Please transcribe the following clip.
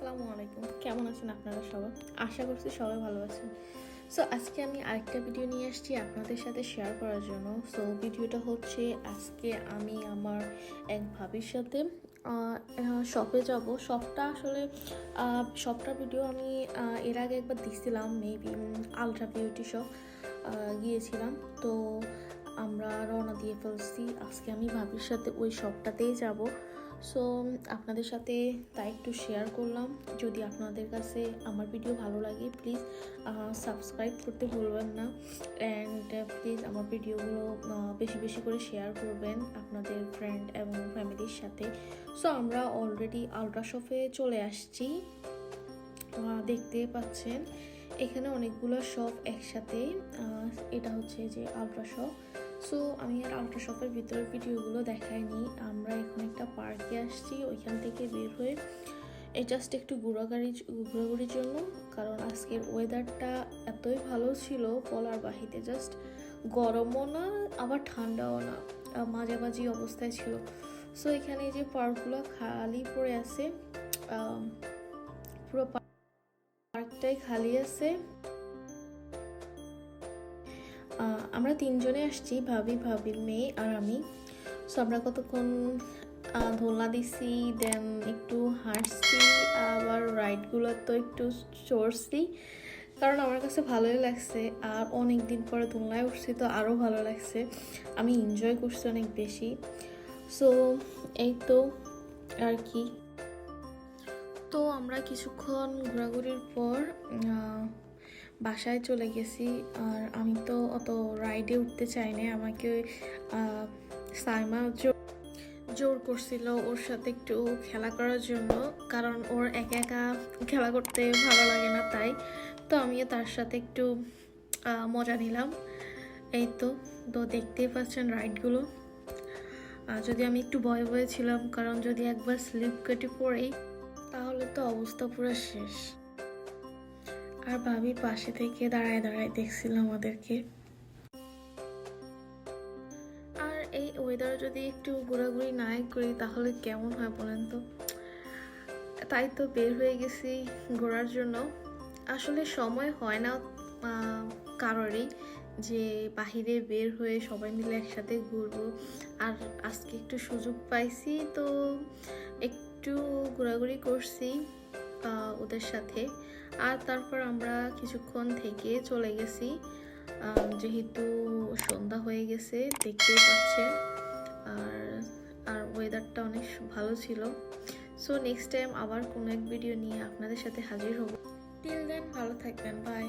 আসসালামু আলাইকুম। কেমন আছেন আপনারা সবাই? আশা করছি সবাই ভালো আছেন। সো আজকে আমি আরেকটা ভিডিও নিয়ে আসছি আপনাদের সাথে শেয়ার করার জন্য। সো ভিডিওটা হচ্ছে আজকে আমি আমার এক ভাবির সাথে শপে যাব। শপটা আসলে শপটার ভিডিও আমি এর আগে একবার দিছিলাম মেবি আলট্রা বিউটি শপ গিয়েছিলাম। তো আমরা রওনা দিয়ে ফেলছি। আজকে আমি ভাবির সাথে ওই শপটাতেই যাব। সো আপনাদের সাথে তাই একটু শেয়ার করলাম। যদি আপনাদের কাছে আমার ভিডিও ভালো লাগে প্লিজ সাবস্ক্রাইব করতে ভুলবেন না। অ্যান্ড প্লিজ আমার ভিডিওগুলো বেশি বেশি করে শেয়ার করবেন আপনাদের ফ্রেন্ড এবং ফ্যামিলির সাথে। সো আমরা অলরেডি আলট্রা শপে চলে আসছি। দেখতে পাচ্ছেন, এখানে অনেকগুলো শপ একসাথে। এটা হচ্ছে যে আলট্রা শপ সো আমি আর আলট্রা শপের ভিতরের ভিডিওগুলো দেখাইনি। আমরা এখন একটা পার্কে আসছি, ওইখান থেকে বের হয়ে এই জাস্ট একটু ঘোরাঘুরি, ঘোরাঘুরির জন্য, কারণ আজকের ওয়েদারটা এতই ভালো ছিল, বলার বাহিতে জাস্ট গরমও না, আবার ঠান্ডাও না মাঝামাঝি অবস্থায় ছিল। সো এখানে যে পার্কগুলো খালি পড়ে আছে পুরো পার্কটাই খালি আছে। আমরা তিনজনে আসছি, ভাবি, ভাবির মেয়ে আর আমি। সো আমরা কতক্ষণ দোলনা দিছি দেন একটু হাঁটছি, আবার রাইডগুলো তো একটু চড়ছি। কারণ আমার কাছে ভালোই লাগছে, আর অনেক দিন পরে দোলনায় উঠছি তো আরও ভালো লাগছে। আমি এনজয় করছি অনেক বেশি। সো এই তো, আর কি। তো আমরা কিছুক্ষণ ঘোরাঘুরির পর বাসায় চলে গেছি আর আমি তো অত রাইডে উঠতে চাই না আমাকে সাইমা জোর জোর করছিল ওর সাথে একটু খেলা করার জন্য। কারণ ওর একা একা খেলা করতে ভালো লাগে না তাই। তো আমিও তার সাথে একটু মজা নিলাম। এই তো তো দেখতেই পাচ্ছেন রাইডগুলো যদি আমি একটু ভয় ভয়ে ছিলাম, কারণ যদি একবার স্লিপ কেটে পড়ি, তাহলে তো অবস্থা পুরো শেষ। আর ভাবি পাশে থেকে দাঁড়ায় দাঁড়ায় দেখছিল আমাদেরকে। আর এই ওয়েদার যদি একটু ঘোরাঘুরি না করি, তাহলে কেমন হয় বলেন তো? তাই তো বের হয়ে গেছি ঘোরার জন্য। আসলে সময় হয় না কারোরই যে বাহিরে বের হয়ে সবাই মিলে একসাথে ঘুরবো। আর আজকে একটু সুযোগ পাইছি, তো একটু ঘোরাঘুরি করছি। ওদের সাথে। আর তারপর আমরা কিছুক্ষণ থেকে চলে গেছি। যেহেতু সন্ধ্যা হয়ে গেছে, দেখতেই পাচ্ছে আর আর ওয়েদারটা অনেক ভালো ছিল। সো নেক্সট টাইম আবার কোনো এক ভিডিও নিয়ে আপনাদের সাথে হাজির হব। টিল দেন ভালো থাকবেন বাই